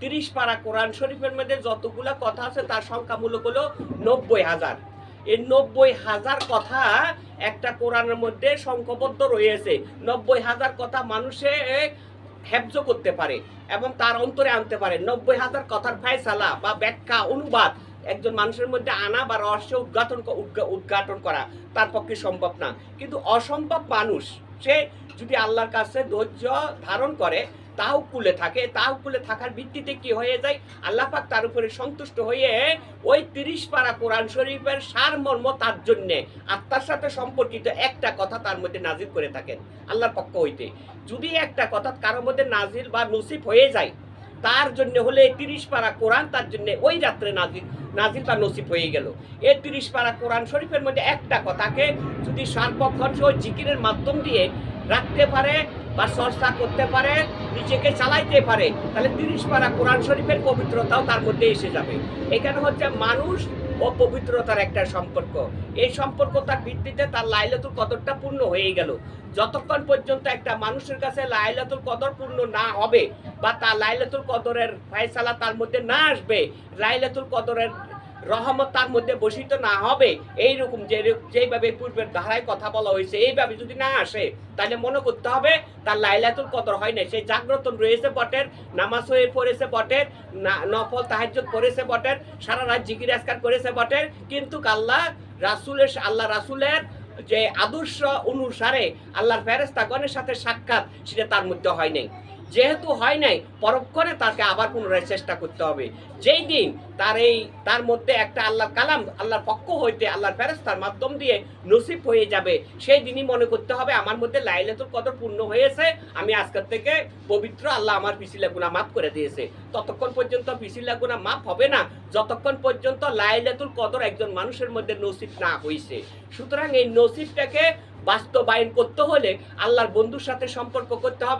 তিরিশ পারা কোরআন শরীফের মধ্যে যতগুলা কথা আছে, তার সংখ্যা মূলক হলো নব্বই হাজার। এই নব্বই হাজার কথা একটা কোরআনের মধ্যে সংখ্যাবদ্ধ রয়েছে। নব্বই হাজার কথা মানুষে হেফজ করতে পারে এবং তার অন্তরে আনতে পারে। নব্বই হাজার কথার ফায়সালা বা ব্যাখ্যা, অনুবাদ একজন মানুষের মধ্যে আনা বা রহস্য উদ্ঘাটন উদ্ঘাটন করা তার পক্ষে সম্ভব না। কিন্তু অসম্ভব মানুষ, সে যদি আল্লাহর কাছে ধৈর্য ধারণ করে তাও কুলে থাকে। তাও কুলে থাকার ভিত্তিতে কি হয়ে যায়? আল্লাহ পাক তার উপরে সন্তুষ্ট হয়ে ওই তিরিশ পারা কোরআন শরীফের সারমর্ম তার জন্যে আত্মার সাথে সম্পর্কিত একটা কথা তার মধ্যে নাজিল করে থাকেন আল্লাহর পক্ষ হইতে। যদি একটা কথা কারোর মধ্যে নাজিল বা নসিব হয়ে যায়, তার জন্য হলে তিরিশ পারা কোরআন তার জন্য ওই রাত্রে নাজিল নাজিল বা নসিব হয়ে গেল। এই তিরিশ পারা কোরআন শরীফের মধ্যে একটা কথাকে যদি সার্বক্ষণ সে ওই জিকিরের মাধ্যম দিয়ে রাখতে পারে বা চর্চা করতে পারে, নিজেকে চালাইতে পারে, তাহলে তিরিশ পারা কোরআন শরীফের পবিত্রতাও তার মধ্যে এসে যাবে। এখানে হচ্ছে মানুষ ও পবিত্রতার একটা সম্পর্ক। এই সম্পর্কতার ভিত্তিতে তার লাইলাতুল কদরটা পূর্ণ হয়ে গেল। যতক্ষণ পর্যন্ত একটা মানুষের কাছে লাইলাতুল কদর পূর্ণ না হবে বা তার লাইলাতুল কদরের ফয়সালা তার মধ্যে না আসবে, লাইলাতুল কদরের রহমত তার মধ্যে বসিত না হবে। এইরকম যে যেইভাবে পূর্বের ধারায় কথা বলা হয়েছে, এইভাবে যদি না আসে, তাহলে মনে করতে হবে তার লাইলাতুল কদর হয় না সেই জাগ্রত রয়েছে বটের, নামাজ হয়ে পড়েছে বটের নফল তাহাজ্জুদ পড়েছে বটের, সারা রাত জিকির আজকার করেছে বটের। কিন্তু আল্লাহ রাসূলের আল্লাহ রাসূলের যে আদর্শ অনুসারে আল্লাহর ফেরেস্তাগণের সাথে সাক্ষাৎ, সেটা তার মধ্যে হয় নাই। যেহেতু হয় নাই পরক্ষণে তাকে আবার পুনরায় চেষ্টা করতে হবে। যেই দিন তার এই, তার মধ্যে একটা আল্লাহর কালাম, আল্লাহর পক্ষ হইতে আল্লাহর ফেরেস্তার মাধ্যম দিয়ে নসিব হয়ে যাবে, সেই দিনই মনে করতে হবে, আমার মধ্যে লাইলাতুল কদর পূর্ণ হয়েছে, আমি আজকের থেকে পবিত্র আল্লাহ আমার পিছিলা গুণা মাফ করে দিয়েছে। ততক্ষণ পর্যন্ত পিছিলা গুণা মাফ হবে না, যতক্ষণ পর্যন্ত লাইলাতুল কদর একজন মানুষের মধ্যে নসিব না হয়েছে সুতরাং এই নসিবটাকে বাস্তবায়ন করতে হলে আল্লাহর বন্ধুর সাথে সম্পর্ক করতে হবে।